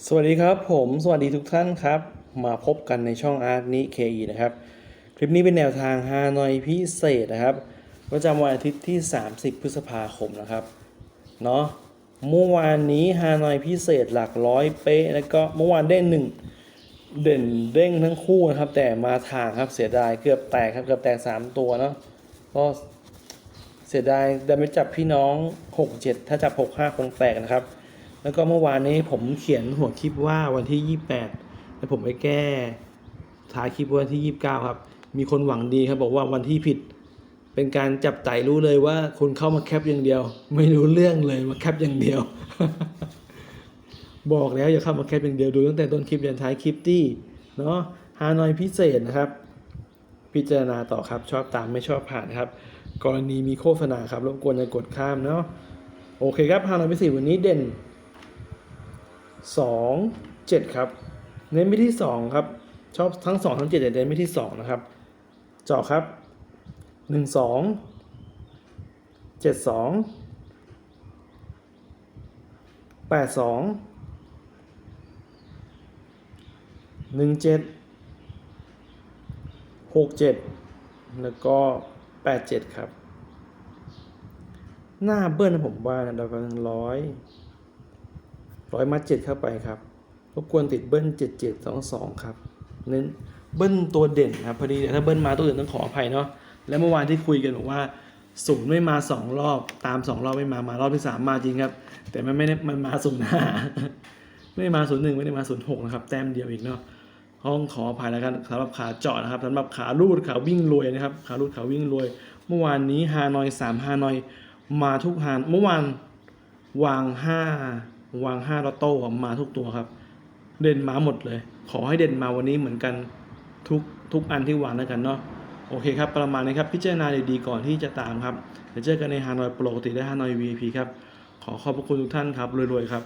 สวัสดีครับผมสวัสดีทุกท่านครับ มาพบกันในช่องอาร์ตนิเคอีนะครับ คลิปนี้เป็นแนวทางฮานอยพิเศษนะครับประจำวันอาทิตย์ที่ 30 พฤษภาคมนะครับเนาะเมื่อวานนี้ฮานอยพิเศษหลักร้อยเป๊ะแล้วก็เมื่อวานได้หนึ่งเด่นเด้งทั้งคู่นะครับ แต่มาทางครับเสียดายเกือบแตกครับเกือบแตก 3 ตัวเนาะก็เสียดายแต่ไม่จับพี่น้อง 6-7 ถ้าจับ 6-5 คงแตกนะครับ แล้วก็เมื่อวานนี้ผมเขียนหัวคลิปว่าวันที่ 28 แล้วผมไปแก้ท้ายคลิปวันที่ 29 ครับ มีคนหวังดีครับบอกว่าวันที่ผิด เป็นการจับไต่รู้เลยว่าคุณเข้ามาแคปอย่างเดียว ไม่รู้เรื่องเลยมาแคปอย่างเดียว บอกแล้วอย่าเข้ามาแคปอย่างเดียวดูตั้งแต่ต้นคลิปยันท้ายคลิปที่เนาะฮานอยพิเศษนะครับ พิจารณาต่อครับชอบตามไม่ชอบผ่านครับ กรณีมีโฆษณาครับรบกวนอย่ากดข้ามเนาะโอเคครับฮานอยพิเศษวันนี้เด่น สองเจ็ดครับ เน้นไปที่สองครับ ชอบทั้งสองทั้งเจ็ดแต่เน้นไปที่สองนะครับเจาะครับหนึ่งสองเจ็ดสองแปดสองหนึ่งเจ็ดหกเจ็ดแล้วก็แปดเจ็ดครับ หน้าเบิ้ลผมว่านะเรากำลังร้อย ร้อยมัดเจ็ดเข้าไปครับรบกวนติดเบิ้ลเจ็ดเจ็ดสองสองครับเน้นเบิ้ลตัวเด่นครับพอดีถ้าเบิ้ลมาตัวอื่นต้องขออภัยเนาะและเมื่อวานที่คุยกันบอกว่าศูนย์ไม่มาสองรอบตามสองรอบไม่มามารอบที่สามมาจริงครับ แต่มันไม่ได้มันมาศูนย์ห้าไม่ได้มาศูนย์หนึ่งไม่ได้มาศูนย์หกนะครับ แต้มเดียวอีกเนาะห้องขออภัยแล้วกันสำหรับขาเจาะนะครับสำหรับขาลูดขาวิ่งรวยนะครับขาลูดขาวิ่งรวย เมื่อวานนี้ฮานอยสามฮานอยมาทุกฮานเมื่อวานวางห้า วางห้าลอตโต้มาทุกตัวครับ เด่นมาหมดเลย ขอให้เด่นมาวันนี้เหมือนกันทุกทุกอันที่วางแล้วกันเนาะโอเคครับ ประมาณนี้ครับ พิจารณาดีๆก่อนที่จะตามครับเดี๋ยวเจอกันในฮานอยปกติและฮานอย VIP ครับ ขอขอบพระคุณทุกท่านครับรวยๆครับ